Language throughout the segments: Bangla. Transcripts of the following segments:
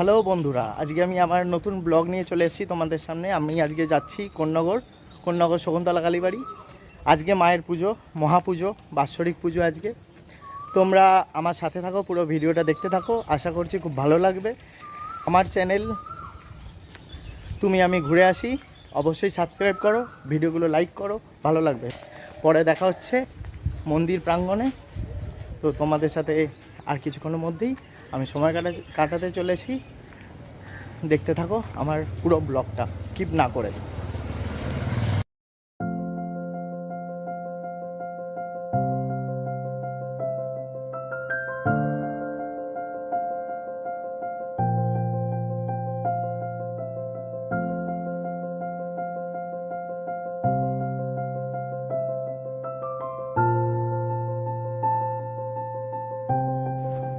হ্যালো বন্ধুরা, আজকে আমি আমার নতুন ব্লগ নিয়ে চলে এসেছি তোমাদের সামনে। আমি আজকে যাচ্ছি কোন্নগর কোন্নগর শকুন্তলা কালীবাড়ি। আজকে মায়ের পুজো, মহাপুজো, বাৎসরিক পুজো আজকে। তোমরা আমার সাথে থাকো, পুরো ভিডিওটা দেখতে থাকো, আশা করছি খুব ভালো লাগবে। আমার চ্যানেল, তুমি আমি ঘুরে আসি, অবশ্যই সাবস্ক্রাইব করো, ভিডিওগুলো লাইক করো, ভালো লাগবে। পরে দেখা হচ্ছে মন্দির প্রাঙ্গণে। তো তোমাদের সাথে আর কিছুক্ষণের মধ্যেই আমি সময় কাটা কাটাতে চলেছি। দেখতে থাকো আমার পুরো ব্লগটা স্কিপ না করে।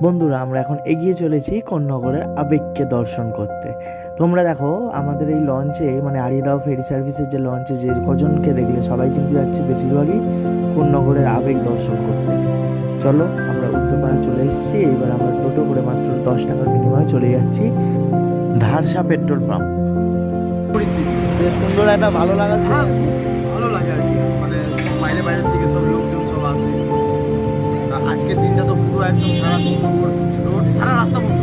বন্ধুরা আমরা এখন এগিয়ে চলেছি কোন্নগরের আবেগকে দর্শন করতে। তোমরা দেখো আমাদের এই লঞ্চে মানে আরিদাও ফেরি সার্ভিসের যে লঞ্চে যে কজনকে দেখলে সবাই কিন্তু যাচ্ছে বেশিরভাগই কোন্নগরের আবেগ দর্শন করতে। চলো আমরা উত্তরপাড়া চলে এসেছি এবার আমরা টোটো করে মাত্র দশ টাকার বিনিময়ে চলে যাচ্ছি ধারসা পেট্রোল পাম্প। বেশ সুন্দর একটা ভালো লাগা হ্যাঁ, ভালো লাগে আর কি। মানে বাইরে বাইরে থেকে সব লোকজন সব আসে। আজকের দিনটা একদম সারা রোড সারা রাস্তা বন্ধ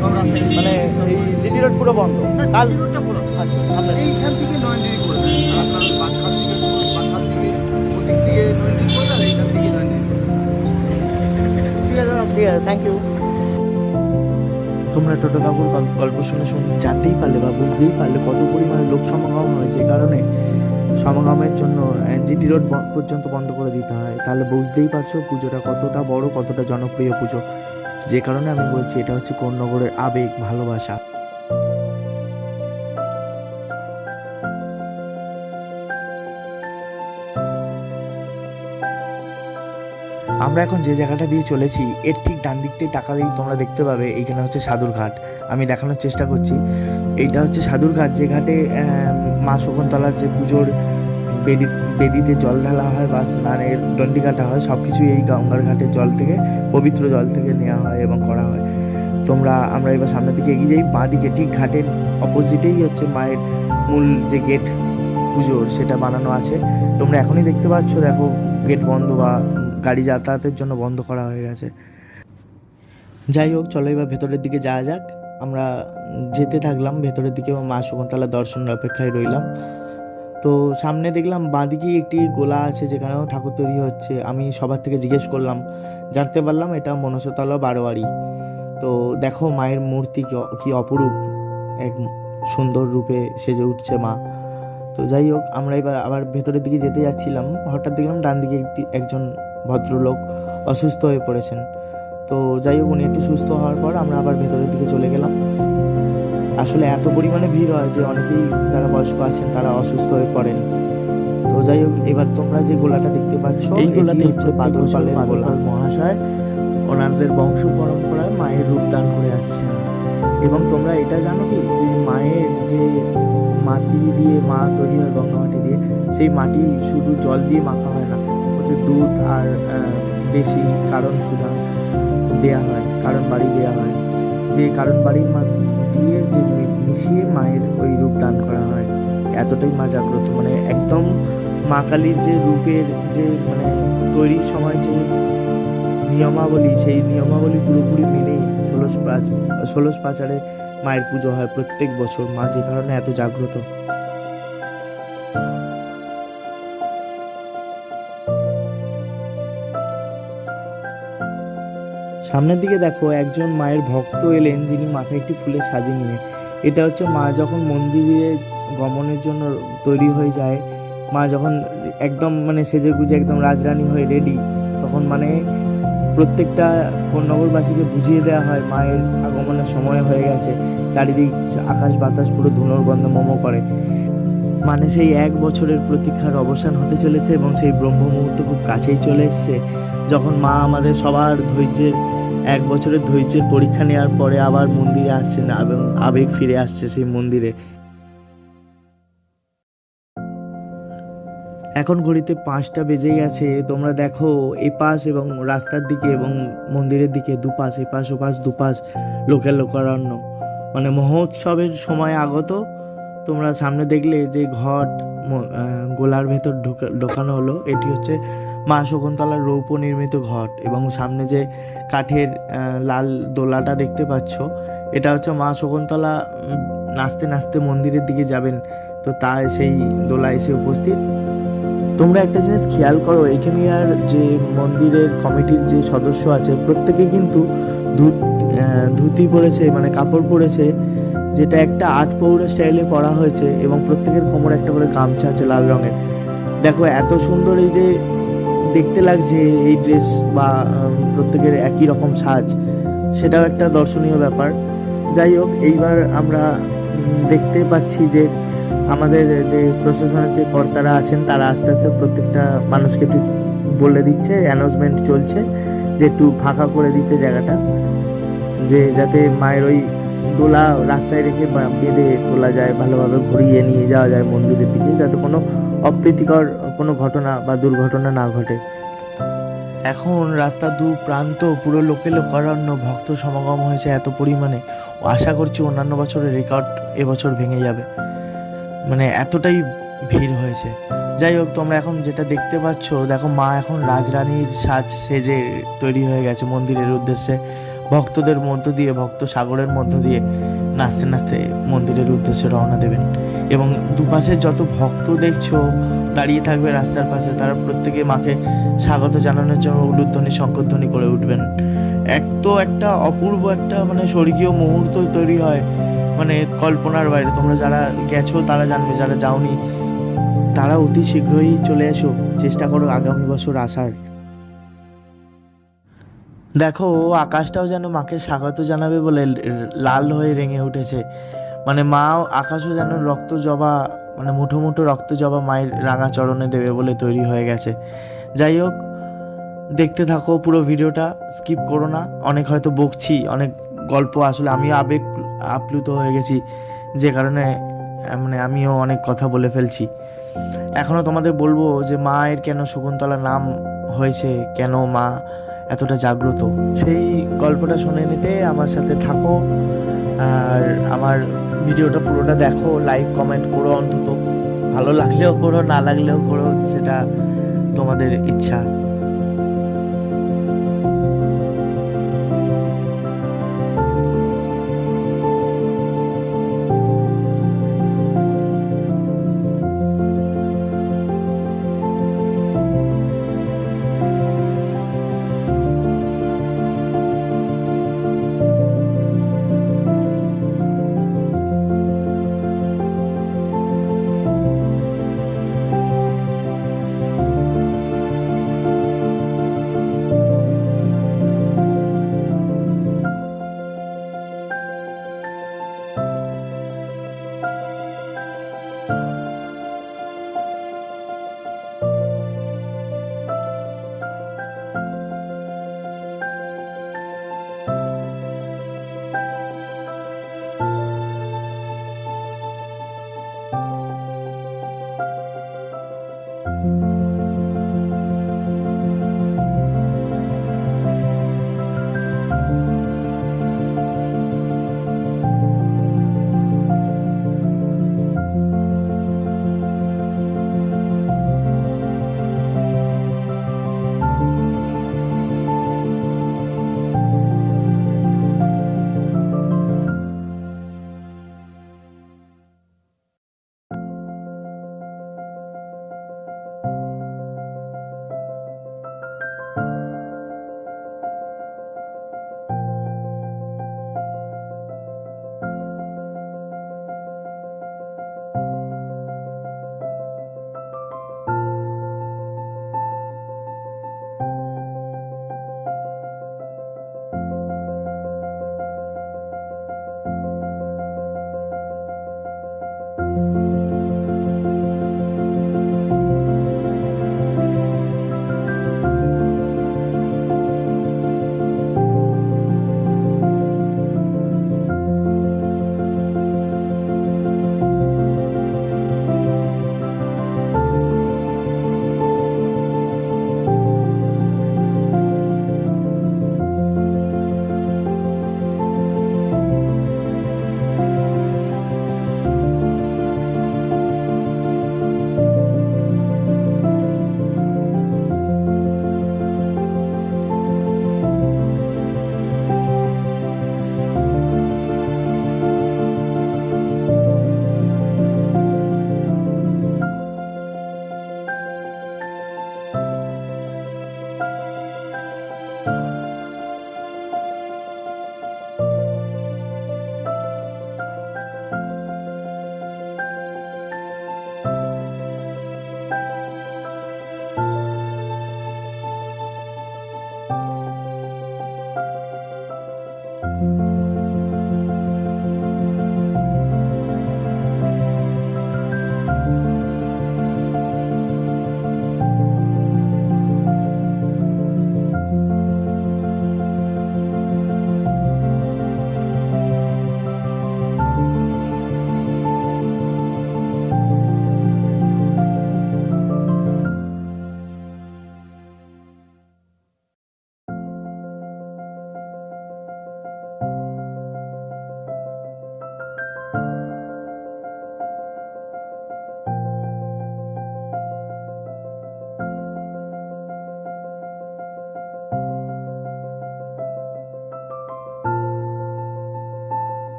সব রাস্তায় মানে এই জিটি রোড পুরো বন্ধ। কাল রোডটা পুরো। আচ্ছা। এইখান থেকে নয় ডিগ্রি করে আপনার বাঁকখাল থেকে বাঁকখাল থেকে ওদিক থেকে নয় ডিগ্রি করে আর এইখান থেকে নয় ডিগ্রি ঠিক আছে ঠিক আছে থ্যাংক ইউ তোমরা টোটো গল- গল্প শুনে শুনে জানতেই পারলে বা বুঝতেই পারলে কত পরিমাণে লোক সমাগম হয় যে কারণে সমাগমের জন্য জিটি রোড পর্যন্ত বন্ধ করে দিতে হয়। তাহলে বুঝতেই পারছ পুজোটা কতটা বড়, কতটা জনপ্রিয় পুজো। যে কারণে আমি বলছি, এটা হচ্ছে কোন নগরের আবেগ, ভালোবাসা। আমরা এখন যে জায়গাটা দিয়ে চলেছি, এর ঠিক ডান দিকটাই টাকা দিয়ে তোমরা দেখতে পাবে এইখানে হচ্ছে সাধুর ঘাট। আমি দেখানোর চেষ্টা করছি। এইটা হচ্ছে সাধুর ঘাট, যে ঘাটে মা শকুন্তলার যে পুজোর বেদি, বেদিতে জল ঢালা হয় বা স্নানের দণ্ডি কাটা হয় সব কিছুই এই গঙ্গার ঘাটের জল থেকে, পবিত্র জল থেকে নেওয়া হয় এবং করা হয়। তোমরা, আমরা এবার সামনের দিকে এগিয়ে যাই। বাঁ দিকে ঠিক ঘাটের অপোজিটেই হচ্ছে মায়ের মূল যে গেট পুজোর, সেটা বানানো আছে। তোমরা এখনই দেখতে পাচ্ছ, দেখো গেট বন্ধ বা গাড়ি যাতায়াতের জন্য বন্ধ করা হয়ে গেছে। যাই হোক, চলো এবার ভেতরের দিকে যাওয়া যাক। আমরা যেতে থাকলাম, ভেতরের দিকে মা শকুন্তলা দর্শনের অপেক্ষায় রইলাম। তো সামনে দেখলাম বাঁদিকেই একটি গোলা আছে যেখানেও ঠাকুর তৈরি হচ্ছে। আমি সবার থেকে জিজ্ঞেস করলাম, জানতে পারলাম এটা মনসতলা বারোয়ারি। তো দেখো মায়ের মূর্তি কি অপরূপ, এক সুন্দর রূপে সেজে উঠছে মা। তো যাই হোক, আমরা এবার আবার ভেতরের দিকে যেতে যাচ্ছিলাম। হঠাৎ দেখলাম ডান দিকে একটি, একজন ভদ্রলোক অসুস্থ হয়ে পড়েছেন। তো যাই হোক উনি একটু সুস্থ হওয়ার পর আমরা আবার ভেতরের দিকে চলে গেলাম। আসলে এত পরিমাণে ভিড় হয় যে অনেকেই যারা বয়স্ক আছেন তারা অসুস্থ হয়ে পড়েন। তো যাই হোক এবার তোমরা যে গোলাটা দেখতে পাচ্ছ এই গোলাতে হচ্ছে বাদল পালের গোলা। মহাশয় ওনাদের বংশ পরম্পরায় মায়ের রূপ দান করে আসছেন। এবং তোমরা এটা জানো কি যে মায়ের যে মাটি দিয়ে মা তৈরি হয় গঙ্গা মাটি দিয়ে সেই মাটি শুধু জল দিয়ে মাখা হয় না ওতে দুধ আর দেশি কারণ সুধা দেয়া হয়, কারণ বাড়ি দেয়া হয়। যে কারণ বাড়ির মা দিয়ে যে মিশিয়ে মায়ের ওই রূপ দান করা হয়, এতটাই মা জাগ্রত। মানে একদম মা কালীর যে রূপের যে মানে তৈরির সময় যে নিয়মাবলী, সেই নিয়মাবলী পুরোপুরি মেনেই ষোলশ পাঁচ, ষোলশ পাচারে মায়ের পুজো হয় প্রত্যেক বছর। মা যে কারণে এত জাগ্রত। সামনের দিকে দেখো একজন মায়ের ভক্ত এলেন যিনি মাথায় একটি ফুলের সাজি নিয়ে এটা হচ্ছে মা যখন মন্দিরে গমনের জন্য তৈরি হয়ে যায়, মা যখন একদম মানে সেজে গুজে একদম রাজরানী হয়ে রেডি তখন মানে প্রত্যেকটা নগরবাসীকে বুঝিয়ে দেওয়া হয় মায়ের আগমনের সময় হয়ে গেছে, চারিদিক আকাশ বাতাস পুরো ধুলোর গন্ধ মোমো করে। মানে সেই এক বছরের প্রতীক্ষার অবসান হতে চলেছে এবং সেই ব্রহ্ম মুহূর্ত খুব কাছেই চলে এসছে। যখন মা আমাদের সবার ধৈর্যের এক বছরের ধৈর্যের পরীক্ষা নেওয়ার পরে আবার মন্দিরে আসছেন এবং আবেগ ফিরে আসছে সেই মন্দিরে। এখন ঘড়িতে পাঁচটা বেজে গেছে তোমরা দেখো এপাশ এবং রাস্তার দিকে এবং মন্দিরের দিকে দুপাশ, এপাশ, ওপাশ, দুপাশ লোকের লোকারণ্য মানে মহোৎসবের সময় আগত, তোমরা সামনে দেখলে যে ঘট গোলার ভেতর ঢোকা- ঢোকানো হলো, এটি হচ্ছে মা শকুন্তলার রৌপ্য নির্মিত ঘট এবং সামনে যে কাঠের লাল দোলাটা দেখতে পাচ্ছ, এটা হচ্ছে মা শকুন্তলা নাচতে নাচতে মন্দিরের দিকে যাবেন। তো তা সেই দোলা এসে উপস্থিত। তোমরা একটা জিনিস খেয়াল করো এখানকার যে মন্দিরের কমিটির যে সদস্য আছে, প্রত্যেকে কিন্তু ধুতি পরেছে মানে কাপড় পরেছে, যেটা একটা আট পৌরে স্টাইলে পরা হয়েছে এবং প্রত্যেকের কোমরে একটা করে গামছা আছে লাল রঙের। দেখো, এত সুন্দর এই যে দেখতে লাগছে এই ড্রেস বা প্রত্যেকের একই রকম সাজ, সেটাও একটা দর্শনীয় ব্যাপার। যাই হোক, এইবার আমরা দেখতে পাচ্ছি যে আমাদের যে প্রশাসনের যে কর্তারা আছেন, তারা আস্তে আস্তে প্রত্যেকটা মানুষকে একটু বলে দিচ্ছে অ্যানাউন্সমেন্ট চলছে যে একটু ফাঁকা করে দিতে জায়গাটা, যে যাতে মায়ের ওই দোলা রাস্তায় রেখে বেঁধে তোলা যায়, ভালোভাবে ঘুরিয়ে নিয়ে যাওয়া যায় মন্দিরের দিকে, যাতে কোনো অপ্রীতিকর কোনো ঘটনা বা দুর্ঘটনা না ঘটে। এখন রাস্তা দু প্রান্ত পুরো লোকে লোকারণ্য ভক্ত সমাগম হয়েছে এত পরিমাণে। ও আশা করছি অন্যান্য বছরের রেকর্ড এবছর ভেঙে যাবে। মানে এতটাই ভিড় হয়েছে। যাই হোক, তোমরা এখন যেটা দেখতে পাচ্ছ, দেখো মা এখন রাজরানীর সাজ সেজে তৈরি হয়ে গেছে মন্দিরের উদ্দেশ্যে। ভক্তদের মধ্য দিয়ে, ভক্ত সাগরের মধ্য দিয়ে নাচতে নাচতে মন্দিরের উদ্দেশ্যে রওনা দেবেন। এবং দুপাশে যত ভক্ত দেখছ দাঁড়িয়ে থাকবে রাস্তার পাশে, তারা প্রত্যেকে মাকে স্বাগত জানানোর জন্য উলুধ্বনি, শঙ্করধ্বনি করে উঠবেন। এক তো একটা অপূর্ব একটা মানে স্বর্গীয় মুহূর্ত তৈরি হয় মানে কল্পনার বাইরে। তোমরা যারা গেছো, তারা জানবে, যারা যাওনি, তারা অতি শীঘ্রই চলে এসো। চেষ্টা করো আগামী বছর আসার। দেখো, আকাশটাও যেন মাকে স্বাগত জানাবে বলে লাল হয়ে রেঙে উঠেছে। মানে মা আকাশও যেন রক্ত জবা মানে মুঠো মুঠো রক্ত জবা মায়ের রাঙা চরণে দেবে বলে তৈরি হয়ে গেছে। যাই হোক, দেখতে থাকো পুরো ভিডিওটা, স্কিপ করো না। অনেক হয়তো বকছি, অনেক গল্প। আসলে আমি আবেগ আপ্লুত হয়ে গেছি, যে কারণে মানে আমিও অনেক কথা বলে ফেলছি। এখনও তোমাদের বলব যে মায়ের কেন শকুন্তলা নাম হয়েছে, কেন মা এতটা জাগ্রত? সেই গল্পটা শুনে নিতে আমার সাথে থাকো। আর আমার ভিডিওটা পুরোটা দেখো লাইক কমেন্ট করো অন্তত। ভালো লাগলেও করো, না লাগলেও করো, সেটা তোমাদের ইচ্ছা।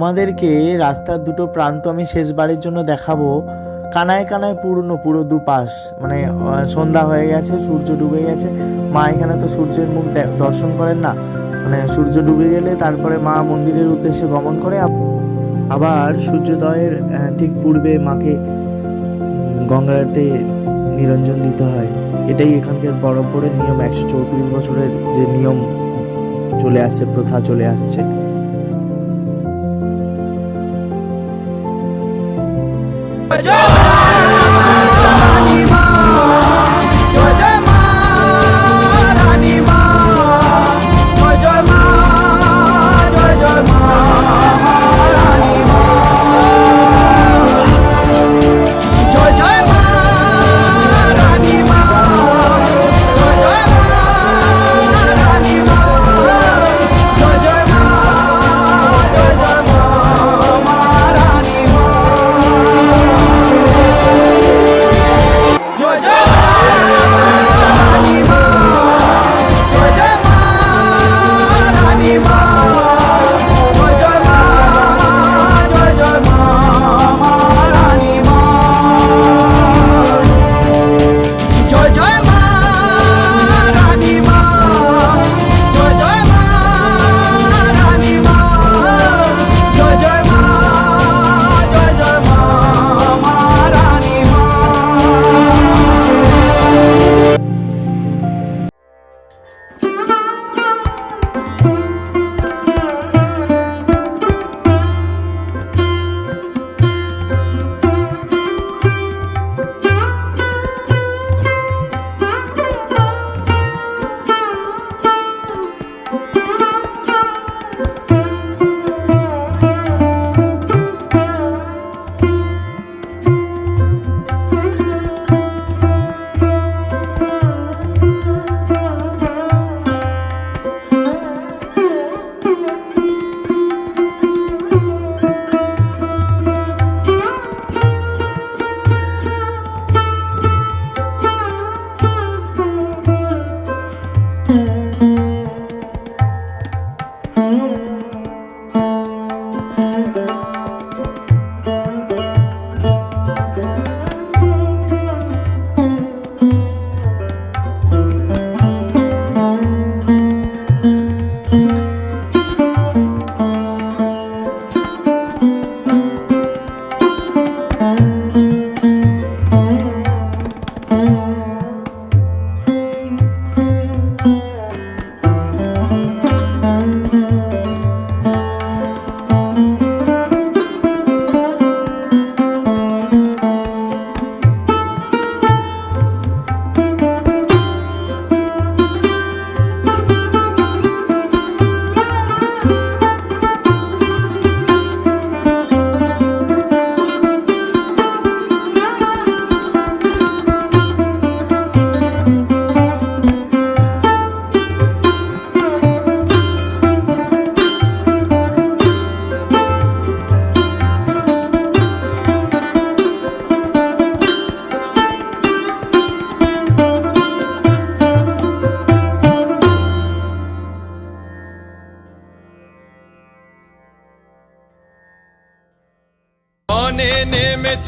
তোমাদেরকে রাস্তার দুটো প্রান্ত আমি শেষবারের জন্য দেখাবো। কানায় কানায় পূর্ণ পুরো দুপাশ। মানে সন্ধ্যা হয়ে গেছে, সূর্য ডুবে গেছে। মা এখানে তো সূর্যের মুখ দর্শন করেন না। মানে সূর্য ডুবে গেলে তারপরে মা মন্দিরের উদ্দেশ্যে গমন করে আবার সূর্যোদয়ের ঠিক পূর্বে মাকে গঙ্গাতে নিরঞ্জন দিতে হয়। এটাই এখানকার বরফপুরের নিয়ম। একশো চৌত্রিশ বছরের যে নিয়ম চলে আসছে, প্রথা চলে আসছে।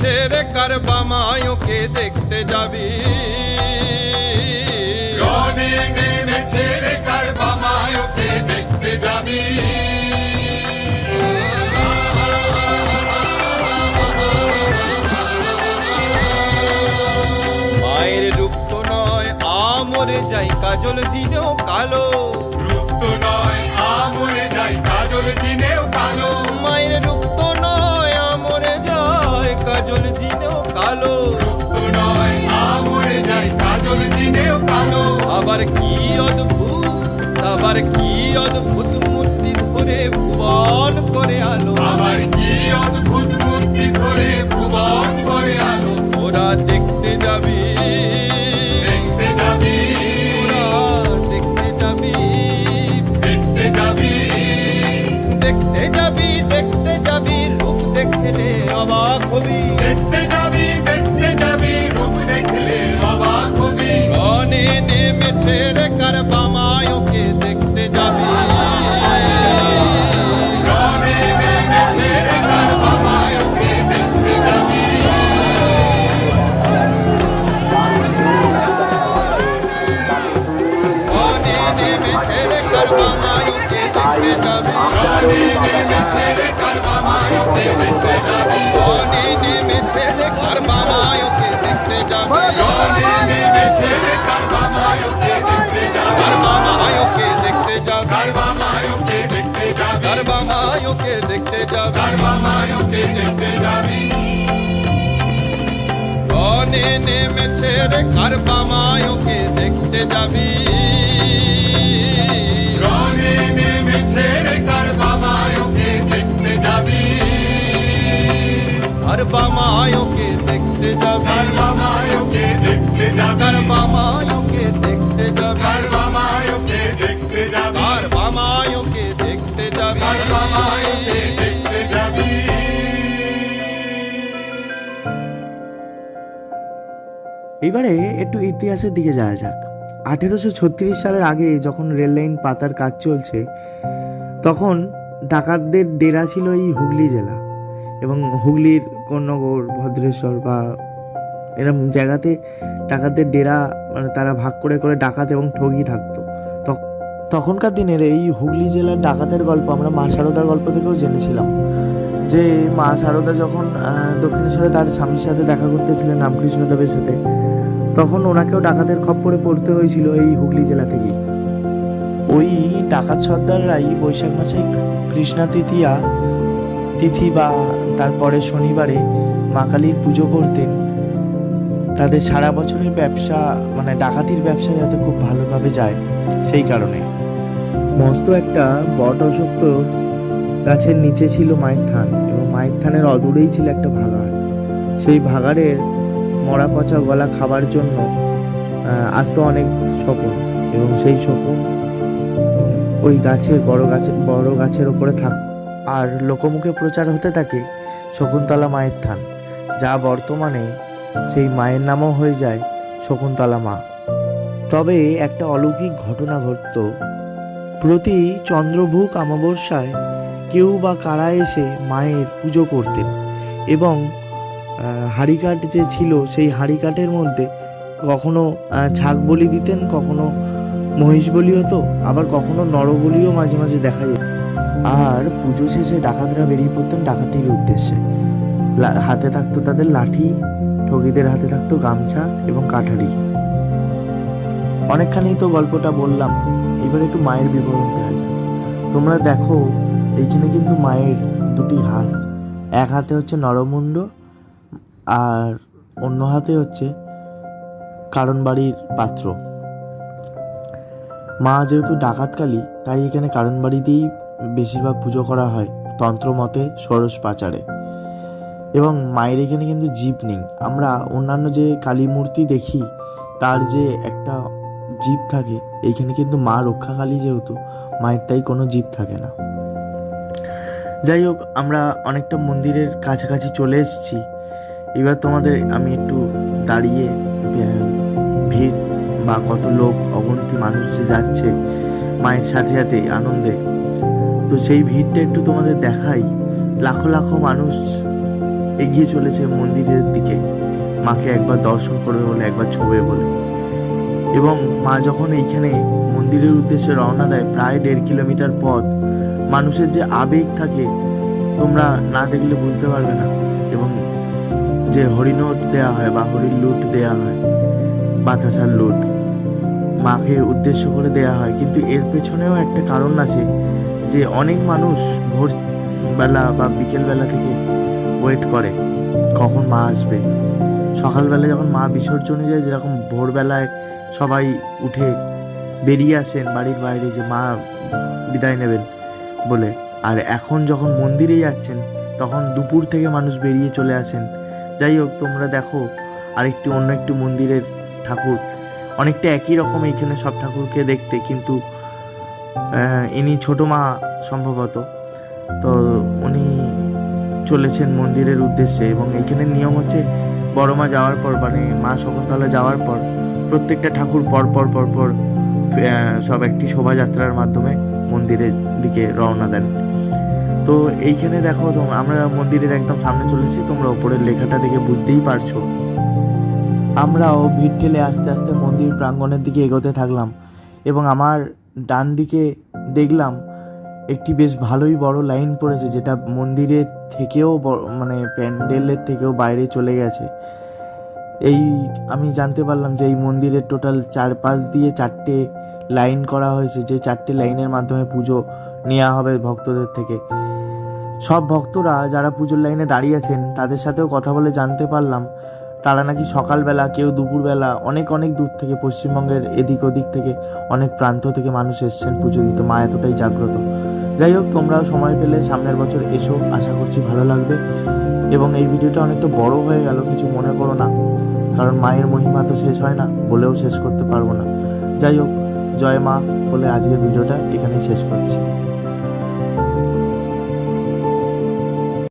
রে কার বামায়োকে দেখতে যাবি? রনে কার দেখতে যাবি? মায়ের রূপ তো নয় আমরে যাই কাজল জিনেও কালো। আবার কি অদ্ভুত আবার কি অদ্ভুত মূর্তি ধরে ভুবন করে আলো। আবার কি অদ্ভুত দেখতে যাবি কার বামায় ওকে দেখতে যাবি বনে নেমেছে রে কার বামায় ওকে দেখতে যাবি কার বামায় ওকে দেখতে যাবি। কার বামায় ওকে দেখতে যাবি। কার বামায় ওকে দেখতে যাবি। কার বামায় ওকে দেখতে যাবি। কার বামায় ওকে দেখতে যাবি। কার বামায় ওকে দেখতে যাবি। এবারে একটু ইতিহাসের দিকে যাওয়া যাক। আঠেরোশো ছত্রিশ সালের আগে যখন রেল লাইন পাতার কাজ চলছে তখন ডাকাতদের ডেরা ছিল এই হুগলি জেলা। এবং হুগলির কন্যগর ভদ্রেশ্বর বা এরকম জায়গাতে ডাকাতদের ডেরা মানে তারা ভাগ করে করে ডাকাত এবং ঠগি থাকতো। তখ- তখনকার দিনের এই হুগলি জেলার ডাকাতের গল্প আমরা মা সারদার গল্প থেকেও জেনেছিলাম। যে মা সারদা যখন দক্ষিণেশ্বরে তার স্বামীর সাথে দেখা করতেছিলেন রামকৃষ্ণদেবের সাথে, তখন ওনাকেও ডাকাতের খপ্পরে পড়তে হয়েছিল এই হুগলি জেলা থেকেই। ওই ডাকাত সর্দাররাই বৈশাখ মাসে কৃষ্ণা তৃতীয়া তিথি বা তারপরে শনিবারে মা কালীর পুজো করতেন। তাদের সারা বছরের ব্যবসা মানে ডাকাতির ব্যবসা যাতে খুব ভালোভাবে যায়, সেই কারণে। মস্ত একটা বট অশক্ত গাছের নিচে ছিল মায়ের থান এবং মায়ের থানের অদূরেই ছিল একটা ভাগাড়। সেই ভাগাড়ের মরা পচা গলা খাবার জন্য আসতো অনেক শকুন এবং সেই শকুন ওই গাছের বড় গাছের বড় গাছের ওপরে থাক আর লোকমুখে প্রচার হতে থাকে শকুন্তলা মায়ের থান, যা বর্তমানে সেই মায়ের নামও হয়ে যায় শকুন্তলা মা। তবে একটা অলৌকিক ঘটনা ঘটত। প্রতি চন্দ্রভুক অমাবস্যায় কেউ বা কারা এসে মায়ের পুজো করতেন এবং হাঁড়িকাঠ যে ছিল সেই হাঁড়িকাঠের মধ্যে কখনো ছাগ বলি দিতেন, কখনো মহিষ বলি হতো আবার কখনো নরবলিও মাঝে মাঝে দেখা যেত। আর পুজো শেষে ডাকাতরা বেরিয়ে পড়তেন ডাকাতির উদ্দেশ্যে। হাতে থাকতো তাদের লাঠি, ঠগিদের হাতে থাকতো গামছা এবং কাঠারি। অনেকখানি তো গল্পটা বললাম, এবার একটু মায়ের বিবরণ দেওয়া যাক। তোমরা দেখো, এইখানে কিন্তু মায়ের দুটি হাত। এক হাতে হচ্ছে নরমুণ্ড, আর অন্য হাতে হচ্ছে কারণ বাড়ির পাত্র। মা যেহেতু ডাকাতকালী, তাই এখানে কারণ বাড়িতেই বেশিরভাগ পুজো করা হয় তন্ত্র মতে ষোড়শ পাচারে। এবং মায়ের এখানে কিন্তু জীব নেই। আমরা অন্যান্য যে কালী মূর্তি দেখি, তার যে একটা জীব থাকে এইখানে কিন্তু মা রক্ষাকালী যেহেতু, মায়ের তাই কোনো জীব থাকে না। যাই হোক, আমরা অনেকটা মন্দিরের কাছাকাছি চলে এসেছি। এবার তোমাদের আমি একটু দাঁড়িয়ে ভিড় বা কত লোক, অগণিত মানুষ যাচ্ছে, মায়ের সাথে সাথে আনন্দে তো সেই ভিড়টা একটু তোমাদের দেখাই। লাখো লাখো মানুষ এগিয়ে চলেছে মন্দিরের দিকে। মাকে একবার দর্শন করবে বলে, একবার ছবে বলে। এবং মা যখন এইখানে মন্দিরের উদ্দেশ্যে রওনা দেয় প্রায় দেড় কিলোমিটার পথ, মানুষের যে আবেগ থাকে, তোমরা না দেখলে বুঝতে পারবে না। এবং যে হরিনোট দেওয়া হয় বা হরির লুট দেওয়া হয়, বাতাসার লুট, মাকে উদ্দেশ্য করে দেয়া হয়। কিন্তু এর পেছনেও একটা কারণ আছে যে অনেক মানুষ ভোর বেলা বা বিকেল বেলা থেকে ওয়েট করে, কখন মা আসবে। সকালবেলা যখন মা বিসর্জনে যায়, যেরকম ভোরবেলায় সবাই উঠে বেরিয়ে আসেন বাড়ির বাইরে যে মা বিদায় নেবেন বলে, আর এখন যখন মন্দিরে যাচ্ছেন, তখন দুপুর থেকে মানুষ বেরিয়ে চলে আসেন। যাই হোক, তোমরা দেখো, আরেকটি অন্য একটি মন্দিরের ঠাকুর, অনেকটা একই রকম এইখানে সব ঠাকুরকে দেখতে, কিন্তু ইনি ছোট মা সম্ভবত। তো উনি চলেছেন মন্দিরের উদ্দেশ্যে এবং এইখানে নিয়ম হচ্ছে বড় মা যাওয়ার পর মানে মা শকুন্তলা যাওয়ার পর, প্রত্যেকটা ঠাকুর পর পর পর পর সব একটি শোভাযাত্রার মাধ্যমে মন্দিরের দিকে রওনা দেন। তো এইখানে দেখো আমরা মন্দিরের একদম সামনে চলেছি তোমরা ওপরের লেখাটা দেখে বুঝতেই পারছ। আমরাও ভিড় ঠেলে আস্তে আস্তে মন্দির প্রাঙ্গণের দিকে এগোতে থাকলাম এবং আমার ডান দিকে দেখলাম একটি বেশ ভালোই বড় লাইন পড়েছে, যেটা মন্দিরের থেকেও মানে প্যান্ডেলের থেকেও বাইরে চলে গেছে। এই আমি জানতে পারলাম যে এই মন্দিরের টোটাল চার চারপাশ দিয়ে চারটে লাইন করা হয়েছে, যে চারটে লাইনের মাধ্যমে পুজো নেওয়া হবে ভক্তদের থেকে। সব ভক্তরা যারা পুজোর লাইনে দাঁড়িয়ে আছেন, তাদের সাথেও কথা বলে জানতে পারলাম তারা নাকি সকালবেলা, কেউ দুপুরবেলা, অনেক অনেক দূর থেকে, পশ্চিমবঙ্গের এদিক ওদিক থেকে, অনেক প্রান্ত থেকে মানুষ এসছেন পুজো দিতে। মা এতটাই জাগ্রত। যাই হোক, তোমরাও সময় পেলে সামনের বছর এসো, আশা করছি ভালো লাগবে। এবং এই ভিডিওটা অনেকটা বড় হয়ে গেল, কিছু মনে করো না। কারণ মায়ের মহিমা তো শেষ হয় না, বলেও শেষ করতে পারব না। যাই হোক, জয় মা বলে আজকের ভিডিওটা এখানেই শেষ করছি।